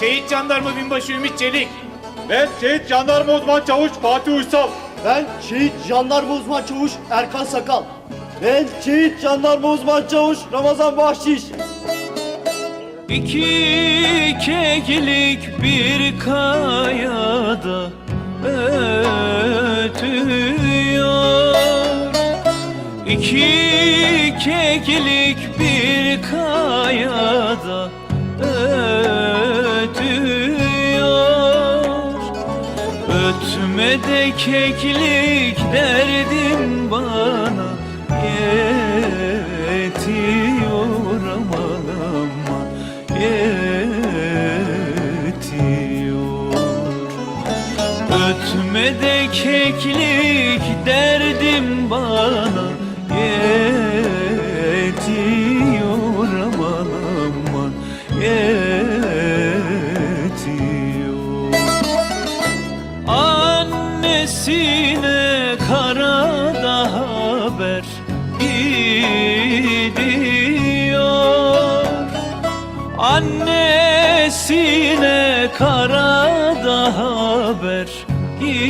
Şehit jandarma binbaşı Ümit Çelik. Ben şehit jandarma uzman çavuş Fatih Uysal. Ben şehit jandarma uzman çavuş Erkan Sakal. Ben şehit jandarma uzman çavuş Ramazan Bahşiş. İki keklik bir kayada ötüyor İki keklik bir kayada Ötme de keklik derdim bana yetiyor aman aman yetiyor. Ötme de keklik derdim bana yetiyor Annesine karada haber gidiyor. Annesine karada haber gidiyor.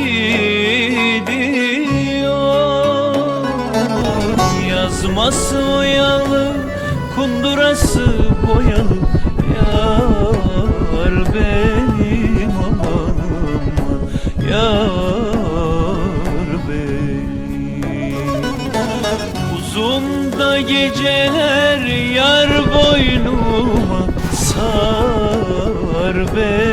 Yazması oyalı, kundurası boyalı Geceler yar boynuma sar beni.